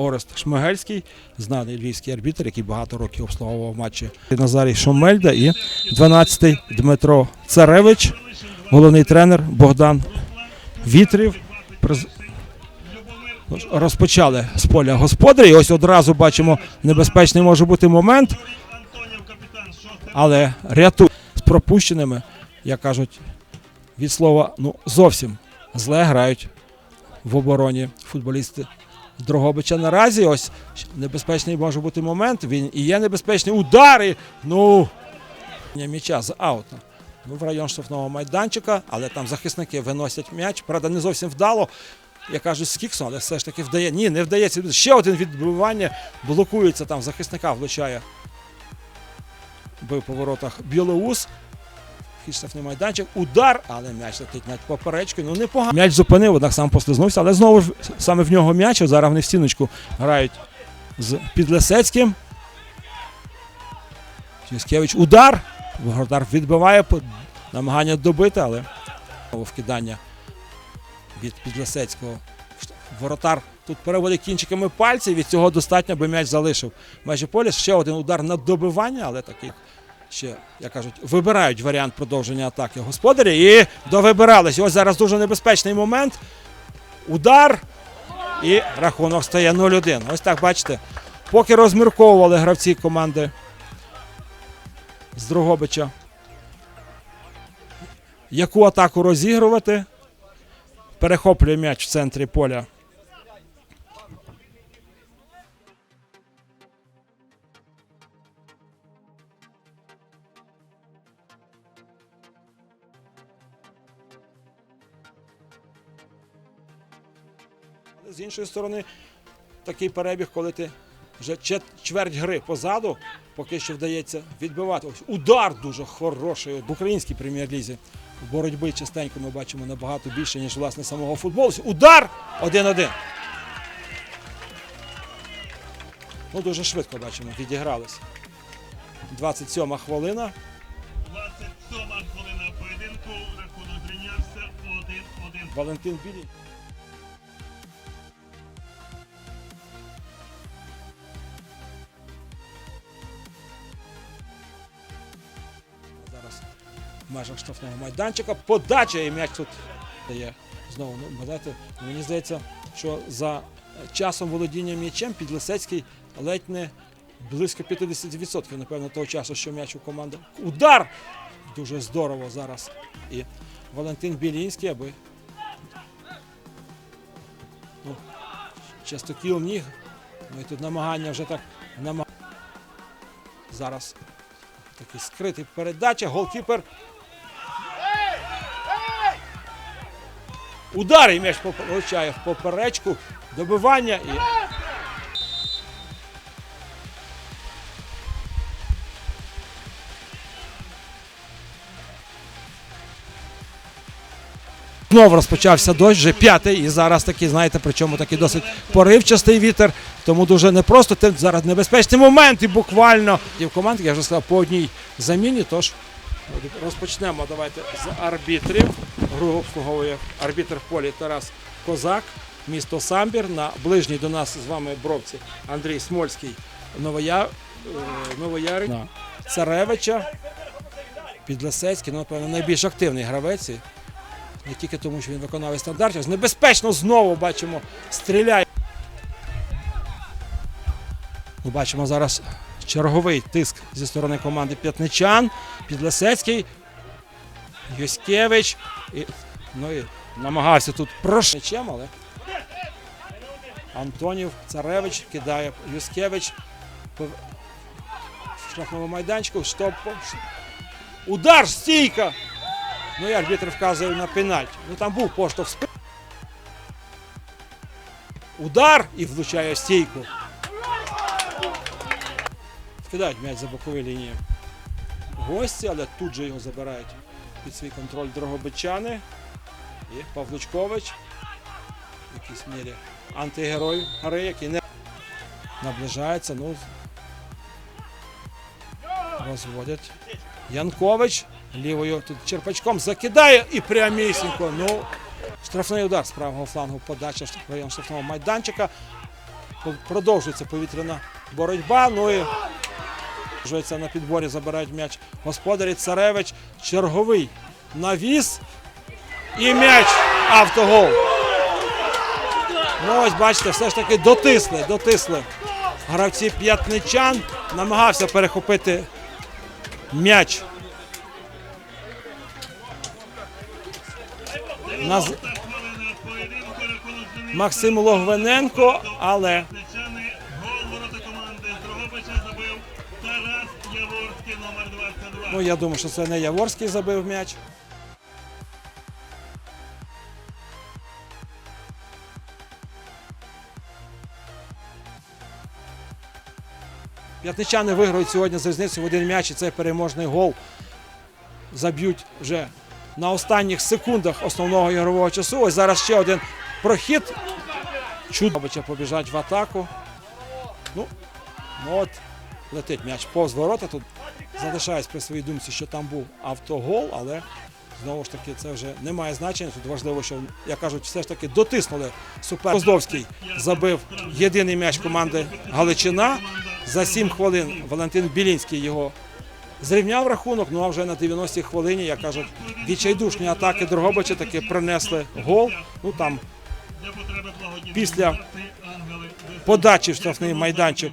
Орест Шмигельський, знаний львівський арбітр, який багато років обслуговував матчі Назарій Шомельда і 12-й Дмитро Царевич, головний тренер Богдан Вітрів. Розпочали з поля господарі. Ось одразу бачимо, небезпечний може бути момент, але рятує з пропущеними, як кажуть, від слова, ну зовсім зле грають в обороні футболісти Дрогобича. Наразі ось небезпечний може бути момент. Він і є небезпечний удари. Ну м'яча з аута. Ну, в район штрафного майданчика, але там захисники виносять м'яч. Правда, не зовсім вдало. Я кажу, з Кіксом, але все ж таки вдає. Ні, не вдається. Ще один відбивання. Блокується там, захисника влучає. Бив по воротах Білоус. Штрафний майданчик. Удар, але м'яч летить над поперечкою. Ну непогано. М'яч зупинив, однак сам послизнувся, але знову ж саме в нього м'яч. Зараз вони в стіночку грають з Підлесецьким. Ческевич удар. Воротар відбиває намагання добити, але вкидання від Підлесецького. Воротар тут переводить кінчиками пальців. Від цього достатньо, аби м'яч залишив майже полі. Ще один удар на добивання, але такий ще, як кажуть, вибирають варіант продовження атаки господарі і довибирались. Ось зараз дуже небезпечний момент. Удар. І рахунок стає 0-1. Ось так бачите. Поки розмірковували гравці команди з Дрогобича, яку атаку розігрувати, перехоплює м'яч в центрі поля. З іншої сторони, такий перебіг, коли ти вже чверть гри позаду, поки що вдається відбивати. Ось удар дуже хороший в українській прем'єр-лізі. Боротьби частенько ми бачимо набагато більше, ніж власне самого футболу. Удар 1-1. Ну, дуже швидко бачимо, відігралися. 27 хвилина. 27 хвилина поєдинку. Рахунок зрівнявся 1-1. Валентин Білій. В межах штрафного майданчика. Подача і м'яч тут дає знову. Ну, знаєте, мені здається, що за часом володіння м'ячем Підлисецький ледь не близько 50%, напевно, того часу, що м'яч у команди. Удар! Дуже здорово зараз. І Валентин Білінський, аби ну, частокіл ніг. Ну і тут намагання вже так намаг... Зараз такий скритий передача, голкіпер. Удар і м'яч влучає в поперечку, добивання і. Знову розпочався дощ, вже п'ятий, і зараз такий, знаєте, причому такий досить поривчастий вітер, тому дуже непросто. Тим зараз небезпечний момент і буквально. І в команді, я вже сказав, по одній заміні. Тож розпочнемо давайте з арбітрів. Гру обслуговує арбітр в полі Тарас Козак, місто Самбір. На ближній до нас з вами бровці Андрій Смольський, Новоя... е, Новоярик, Царевича, Підлесецький, ну, напевно, найбільш активний гравець. Не тільки тому, що він виконавець стандартів. Небезпечно знову бачимо, стріляє. Ми бачимо зараз черговий тиск зі сторони команди П'ятничан. Підлесецький, Юськевич. І, ну і намагався тут прошичем, але Антонів, Царевич кидає В штрафному майданчику. Стоп. Удар, стійка! Ну і арбітр вказує на пенальті. Ну там був поштовх. Удар і влучає стійку. Вкидають м'яч за бокові лінії. Гості, але тут же його забирають під свій контроль Дрогобичани. І Павлучкович. В якійсь мірі антигерой гри, який не наближається. Ну, розводять. Янкович лівою тут черпачком закидає і прямісінько. Ну, штрафний удар з правого флангу подача в район штрафного майданчика. Продовжується повітряна боротьба. Ну і продовжується на підборі, забирають м'яч господарі Царевич. Черговий навіс. І м'яч автогол. Ну ось бачите, все ж таки дотисли, дотисли. Гравці п'ятничан намагався перехопити м'яч. Наз... Максим Логвиненко, але ну я думаю, що це не Яворський забив м'яч. П'ятничани виграють сьогодні з різницею в один м'яч і цей переможний гол заб'ють вже на останніх секундах основного ігрового часу. Ось зараз ще один прохід. Чудовича побіжать в атаку. Ну, ну летить м'яч повз ворота. Тут залишаюсь при своїй думці, що там був автогол, але знову ж таки це вже не має значення. Тут важливо, що, як кажуть, все ж таки дотиснули супер. Коздовський забив єдиний м'яч команди Галичина. За 7 хвилин Валентин Білінський його зрівняв рахунок. Ну а вже на 90-й хвилині, як кажуть, відчайдушні атаки Дрогобича таки принесли гол. Ну там Після подачі в штрафний майданчик